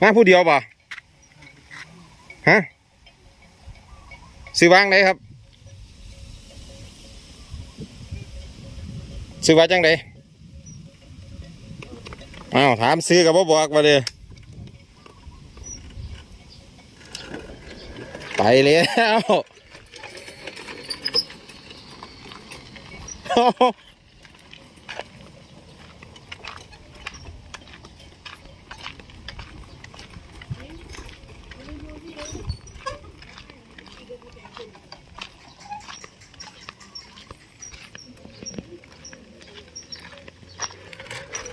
มาผู้เดียวบ่ฮะซื้อวางไหนครับซื้อว่าจังไดอ้าวถามซื้อกับบ่บอกมาเลยไปแล้ว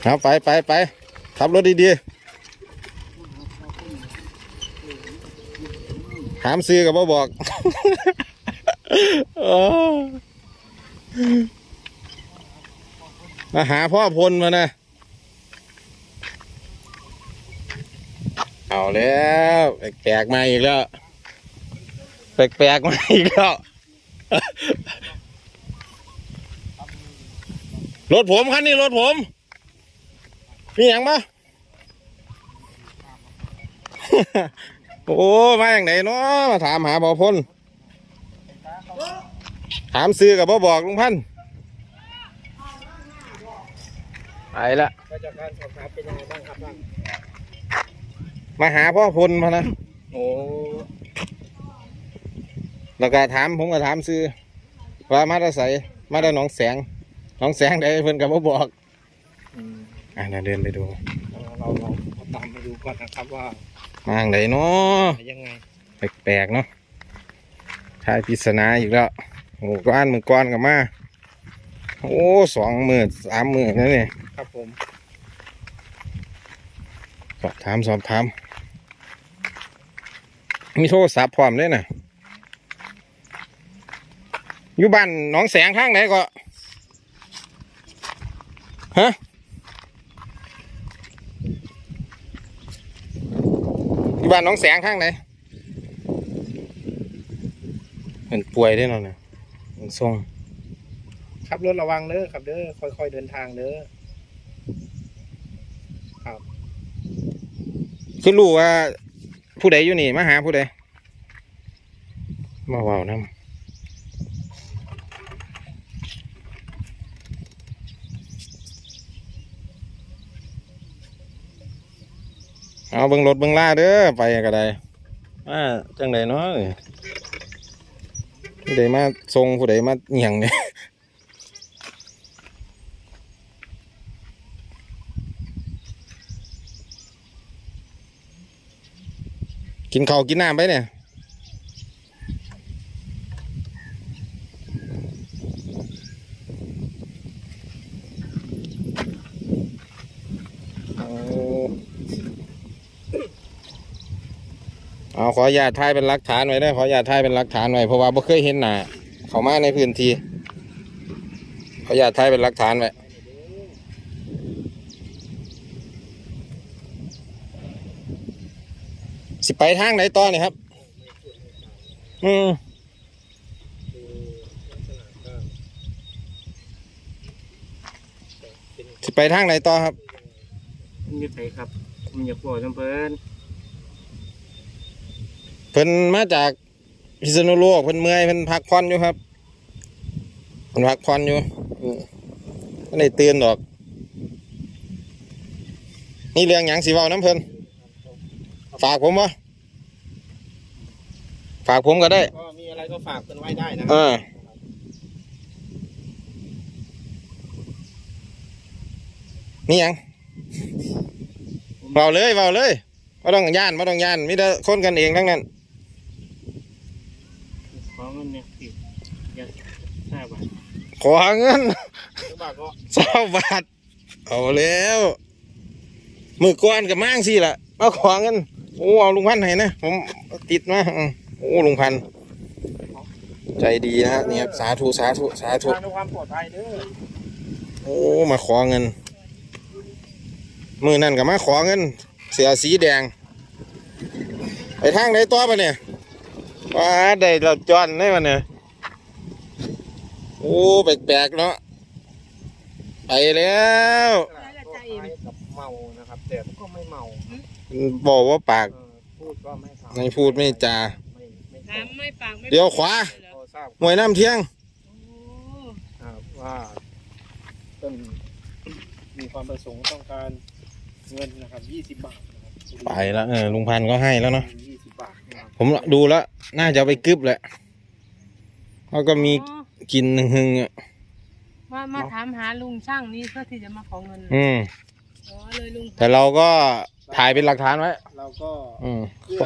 เอาไปไปไปขับรถดีๆถามซื้อกับบ่บอกเออมาหาพ่อพลมานะ เอาแล้วแปลกๆมาอีกแล้ว แปลกๆมาอีกแล้ว รถผมคันนี้รถผม มีอย่างปะโอ้มาอย่างไหนเนาะมาถามหาบอพลถามซื้อกับบ่บอกลุงพันธุ์ไปละก็จากการสอบถามเป็นยังไงบ้างครับท่านมาหาพ่อพลพะนะโอ้แล้วก็ถามผมก็ถามซื้อว่ามาได้ใส่มาได้หนองแสงหนองแสงได้เพิ่นกับบ่บอก อืม อะเดี๋ยวเดินไปดูเราเราตามไปดูก่อนนะครับว่ามาอย่างไหนเนาะยังไงแปลกๆเนาะทายปริศนาอีกแล้วโอ้ก้อนมือก้อนกับมาโอ้สองหมื่นสามหมื่นนั่นนี่ครับผมสอบถามสอบถามมีโทรศัพท์พร้อมเลยนะอยู่บ้านหนองแสงทางไหนก็ฮะอยู่ บ้านหนองแสงทางไหนเป็นป่วยได้เนาะเนี่ยมันทรงขับรถระวังเด้อครับเด้อค่อยๆเดินทางเด้อคือรู้ว่าผู้ใดอยู่นี่มาหาผู้ใดมาเว้านํ เอาเบิ้งรถเบิ้งล่าเด้อไปก็ได้มาจังไดเนาะผู้ใดมาทรงผู้ใดมาเหี่ยงเนี่ยกินข้าวกินน้ำไปเนี่ย เอาขออนุญาตถ่ายเป็นหลักฐานไว้ได้ขออนุญาตถ่ายเป็นหลักฐานไว้เพราะว่าบ่เคยเห็นหน้าเขามาในพื้นที่ขออนุญาตถ่ายเป็นหลักฐานไว้สิไปทางไหนต่อนี่ครับ อืมสิไปทางไหนต่อครับนี่ไปครับผมอยากบอกน้ำเพิ่น พิ่นมาจากพิษณุโลกเพิ่นเมื่อยเพิ่นพักผ่อนอยู่ครับเพิ่นพักผ่อนอยู่อืมบ่ได้ตื่นดอก นี่เรื่องหยังสิเว้าน้ำเพิ่นฝากผมบ่ฝากผมก็ได้ ก็มีอะไรก็ฝากกันไว้ได้นะเออนี่หยังเบาเลยเบาเลยไม่ต้องย่านไม่ต้องย่านมีแต่คนกันเองทั้งนั้น ขอเงินเนี่ยสิอยากทราบว่าขอเงินหรือว่าก็สาบาทเอาแล้วมือก้อนกับมั่งสิล่ะมาขอเงินโอ้เอาลุงพันธุ์ให้นะผมติดมาอืมโอ้ลุงพันธุ์ใจดีนะฮะนี่ครับสาธุสาธุสาธุ ทางด้วยความปลอดภัยเด้อโอ้ มาขอเงิน มือนั่นกับมาขอเงิน เสือสีแดง ไปทางไหนต่อปะเนี่ย ว้าได้เราจอนได้ปะเนี่ยโอ้แปลกๆเนาะไปแล้วปลอดภัยกับเมานะครับแต่มันก็ไม่เมาบอกว่าปากเออพูดก็ไม่เมาไม่พูดไม่จาไม่ไม่ถามไม่ปากไม่เดี๋ยวขวาเหรอพอทราบหวยน้ำเที่ยงโอ้ครับว่าต้นมีความประสงค์ต้องการเงินนะครับยี่สิบบาทนะครับไปแล้วเออลุงพันธุ์ก็ให้แล้วเนาะ ผมดูแล้ว น่าจะเอาไปกึบแหละเขาก็มีอ๋อกินหึงๆอะว่ามาถามหาลุงช่างนี่เพื่อที่จะมาขอเงินอืม อ๋อเลยลุงแต่เราก็ถ่ายเป็นหลักฐานไว้เราก็อืมเพื่อ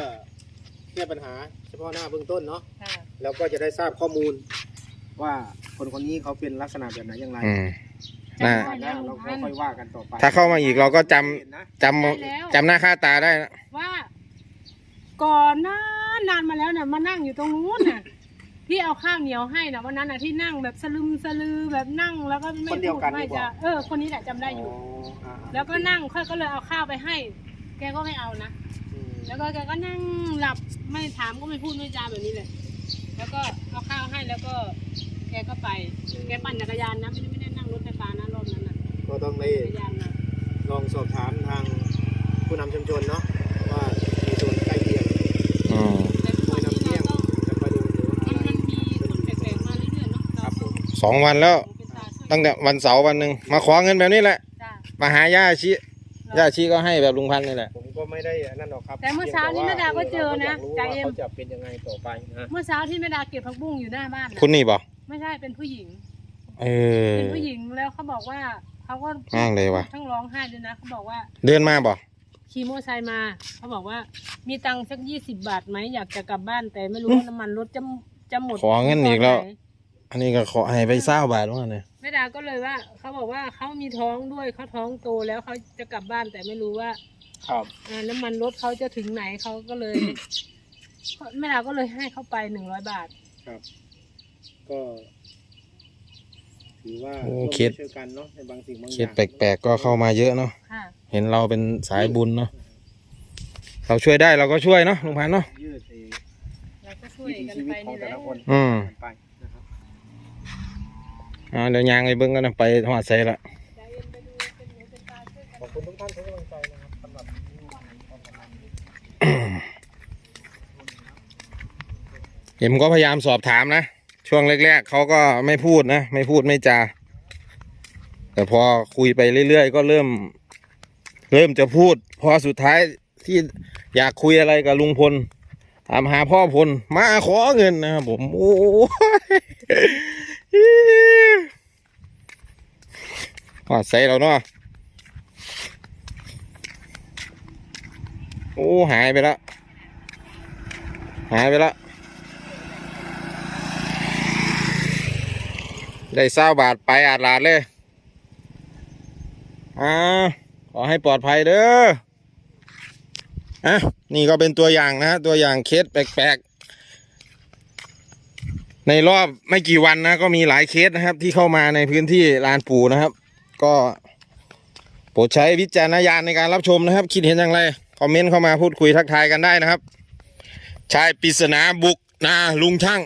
แก้ปัญหาเฉพาะหน้าเบื้องต้นเนาะค่ะแล้วก็จะได้ทราบข้อมูล ว่าคนคนนี้เขาเป็นลักษณะแบบไหนอย่างไรอืมจำน่าได้หแล้น้าวลุเรางก็พันค่อยว่ากันต่อไปถ้าเข้ามาอีกเราก็จำเห็นนะจำจำหน้าค่าตาได้นะว่า ก่อนหน้า นานมาแล้วเนี่ยมานั่งอยู่ตรงนู้นน่ะที่เอาข้าวเหนียวให้นะวันนั้นน่ะที่นั่งแบบสลึมสลือแบบนั่งแล้วก็ไม่คนเดียวพูดกันไม่ดีกจะว่าเออ คนนี้แหละจำได้อยู่อ่าแล้วก็นั่งค่อยก็เลยเอาข้าวไปให้ แกก็ไม่เอานะ อืมแล้วก็แกก็นั่งหลับไม่ถามก็ไม่พูดไม่จาแบบนี้เลย แล้วก็เอาข้าวให้แล้วก็ แกก็ไป แกปั่นจักรยานนะไม่ได้ไม่ได้นั่งรถไฟฟ้านะรอบนั้นนะก็ต้องได้จักรยานนะลองสอบถามทางผู้นำชุมชนเนาะ สองวันแล้วเป็นตาช่วยตั้งแต่วันเสาร์วันหนึ่งมาขอเงินแบบนี้แหละ จ้ามาหาย่าชีย่าชีก็ให้แบบลุงพันธุ์นี่แหละ ผมก็ไม่ได้นั่นหรอกครับแต่เมื่อเช้านี้แม่ดาก็เจอนะใจใจเอ็มเขาจะเป็นยังไงต่อไปนะเมื่อเช้าที่แม่ดาเก็บผักบุ้งอยู่หน้าบ้านน่ะคุณนี่บอกไม่ใช่เป็นผู้หญิง เออ เป็นผู้หญิงแล้วเขาบอกว่าเขาก็อ้างเลยว่ะ ทั้งร้องไห้ด้วยนะเขาบอกว่าเดินมาบอกขี่มอเตอร์ไซค์มาเขาบอกว่ามีตังค์สักยี่สิบบาทไหมอยากจะกลับบ้านแต่ไม่รู้ว่าน้ำมันรถจะจะหมดขอเงินอีกแล้ว ตนไหน อันนี้ก็ขอให้ไปเศร้าบาทว่าเนี่ยแม่ดาก็เลยว่า เขาบอกว่าเขามีท้องด้วยเขาท้องโตแล้วเขาจะกลับบ้านแต่ไม่รู้ว่าครับอ่าน้ำมันรถเขาจะถึงไหนเขาก็เลยแม่ดาก็เลยให้เขาไปหนึ่งร้อยบาทครับ ก็ถือว่าโอ้ร่วมเคสช่วยกันเนาะในบางสิ่งบางอเคย่าสงแปลกๆก็เข้ามาเยอะเนาะค่ะเห็นเราเป็นสายบุญเนาะเราช่วยได้เราก็ช่วยเนาะลุงพันธุ์เนาะยืดเองเราก็ช่วยวิถีกันชีวิไปตของนี่แหแต่ละละคนอืมกันไปนะครับ อ่าเดี๋ยวยางไปเบิ้งกันนะไปหอดใส่ละใจเย็นไปดูเป็นหนูเป็นตาช่วยกันขอบคุณทุกท่านทุกกำลังใจนะครับสำหรับที่ให้ความกำลังใจเห็นก็พยายามสอบถามนะ ช่วงแรกๆเขาก็ไม่พูดนะ ไม่พูดไม่จา แต่พอคุยไปเรื่อยๆ ก็เริ่ม เริ่มจะพูด พอสุดท้ายที่อยากคุยอะไรกับลุงพลถามหาพ่อพลมาขอเงินนะครับผมโอ้ยห อดใส่เราเนาะโอ้หายไปแล้วหายไปแล้วได้เศร้าบาทไปอาดลาดเลยอ่าขอให้ปลอดภัยเด้ออะนี่ก็เป็นตัวอย่างนะตัวอย่างเคสแปลกๆ ในรอบไม่กี่วันนะ ก็มีหลายเคสนะครับ ที่เข้ามาในพื้นที่ลานปูนะครับ ก็โปรดใช้วิจารณญาณในการรับชมนะครับ คิดเห็นอย่างไร คอมเมนต์เข้ามาพูดคุยทักทายกันได้นะครับ ชายปริศนาบุกนาลุงช่าง